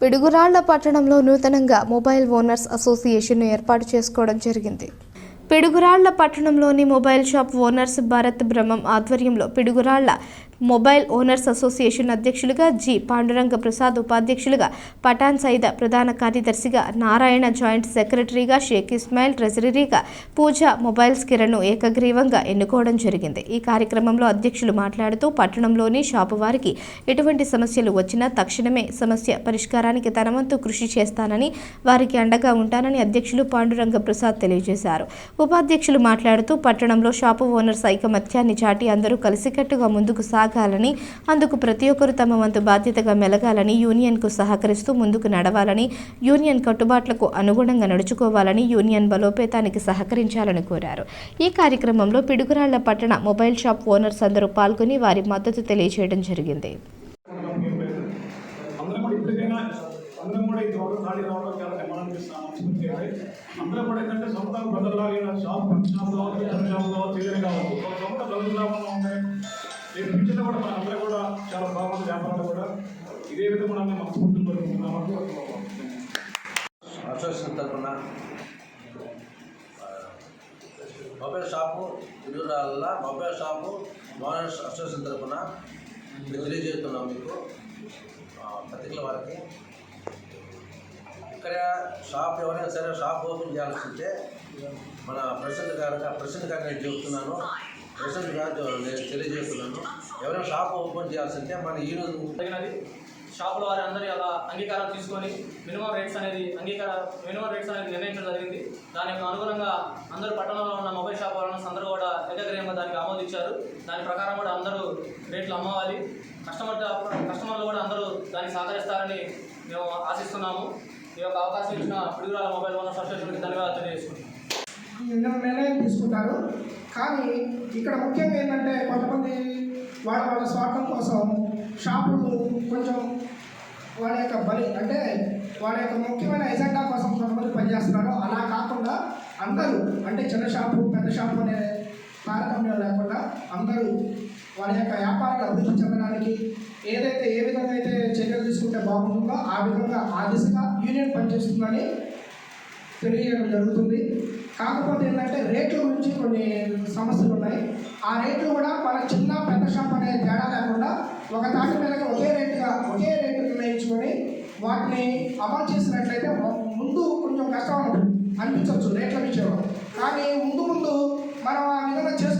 పిడుగురాళ్ళ పట్టణంలో నూతనంగా mobile owners అసోసియేషన్ను ఏర్పాటు చేసుకోవడం జరిగింది. పిడుగురాళ్ళ పట్టణంలోని mobile shop owners Bharat Brahmam ఆధ్వర్యంలో పిడుగురాళ్ళ మొబైల్ ఓనర్స్ అసోసియేషన్ అధ్యక్షులుగా జి పాండురంగ ప్రసాద్ ఉపాధ్యక్షులుగా పఠాన్ సైద ప్రధాన కార్యదర్శిగా నారాయణ జాయింట్ సెక్రటరీగా షేక్ ఇస్మాయిల్ ట్రెజరీగా పూజ మొబైల్స్ కిరణ్ను ఏకగ్రీవంగా ఎన్నుకోవడం జరిగింది. ఈ కార్యక్రమంలో అధ్యక్షులు మాట్లాడుతూ పట్టణంలోని షాపు వారికి ఎటువంటి సమస్యలు వచ్చినా తక్షణమే సమస్య పరిష్కారానికి తనవంతు కృషి చేస్తానని వారికి అండగా ఉంటానని అధ్యక్షులు పాండురంగ ప్రసాద్ తెలియజేశారు. ఉపాధ్యక్షులు మాట్లాడుతూ పట్టణంలో షాపు ఓనర్స్ ఐకమత్యాన్ని చాటి అందరూ కలిసికట్టుగా ముందుకు సాగాలని అందుకు ప్రతి ఒక్కరు తమ వంతు బాధ్యతగా మెలగాలని యూనియన్కు సహకరిస్తూ ముందుకు నడవాలని యూనియన్ కట్టుబాట్లకు అనుగుణంగా నడుచుకోవాలని యూనియన్ బలోపేతానికి సహకరించాలని కోరారు. ఈ కార్యక్రమంలో పిడుగురాళ్ళ పట్టణ మొబైల్ షాప్ ఓనర్స్ అందరూ పాల్గొని వారి మద్దతు తెలియజేయడం జరిగింది. అందరం కూడా ఇప్పటికైనా షాప్ షాప్ కావచ్చు చిన్న షాప్ కావచ్చు ఏదైనా కావచ్చు ఒక ఫ్యూచర్లో కూడా మన అందరూ కూడా చాలా బాగుంది వ్యాపారాలు కూడా. ఇదే విధంగా మేము మనస్ఫూర్తి కోరుకుంటున్నాము అసోసియేషన్ తరఫున మొబైల్ షాపు తిరువురాళ్ళ మొబైల్ షాపు మోనర్స్ అసోసియేషన్ తరఫున తెలియజేస్తున్నాం మీకు. పత్రికల వారికి. ఇక్కడ షాప్ ఎవరైనా సరే షాప్ ఓపెన్ చేయాల్సి ఉంటే మన ప్రెసిడెంట్ గారు ప్రెసిడెంట్ గారు నేను చెబుతున్నాను ప్రెసిడెంట్ గారు నేను తెలియజేస్తున్నాను. ఎవరైనా షాప్ ఓపెన్ చేయాల్సి ఉంటే మన ఈ రోజు షాపుల వారి అందరి అలా అంగీకారం తీసుకొని మినిమం రేట్స్ అనేది అంగీకార మినిమం రేట్స్ అనేది నిర్ణయించడం జరిగింది. దాని యొక్క అనుగుణంగా అందరూ పట్టణంలో ఉన్న మొబైల్ షాప్ వాళ్ళని అందరూ కూడా ఏకగ్రీయంగా దానికి ఆమోదించారు. దాని ప్రకారం కూడా అందరూ రేట్లు అమ్మవాలి. కస్టమర్ కస్టమర్లు కూడా అందరూ దానికి సహకరిస్తారని మేము ఆశిస్తున్నాము. ఈ యొక్క అవకాశం ఇచ్చిన పిడుగురాల మొబైల్ ఓనర్స్ అసోసియేషన్కి ధన్యవాదాలు తెలియజేసుకుంటున్నాం నిర్ణయం తీసుకుంటారు. కానీ ఇక్కడ ముఖ్యంగా ఏంటంటే కొంతమంది వాళ్ళ వాళ్ళ స్వార్థం కోసం షాపులు కొంచెం వాడి యొక్క బలి అంటే వాడి యొక్క ముఖ్యమైన ఎజెండా కోసం కొంతమంది పనిచేస్తున్నారు. అలా కాకుండా అందరూ అంటే చిన్న షాపు పెద్ద షాపు అనే తారతమ్యం లేకుండా అందరూ వారి యొక్క వ్యాపారాలు అభివృద్ధి చెందడానికి ఏదైతే ఏ విధంగా అయితే చర్యలు తీసుకుంటే బాగుంటుందో ఆ విధంగా ఆ దిశగా యూనియన్ పనిచేస్తుందని తెలియజేయడం జరుగుతుంది. కాకపోతే ఏంటంటే రేట్ల గురించి కొన్ని సమస్యలు ఉన్నాయి. ఆ రేట్లు కూడా మన చిన్న పెద్ద షాప్ అనే తేడా లేకుండా ఒక తాటి మీదకి ఒకే వాటిని అమలు చేసినట్లయితే ముందు కొంచెం కష్టం అనిపించవచ్చు రేట్ల విషయంలో. కానీ ముందు ముందు మనం ఆ విధంగా చేసుకుంటే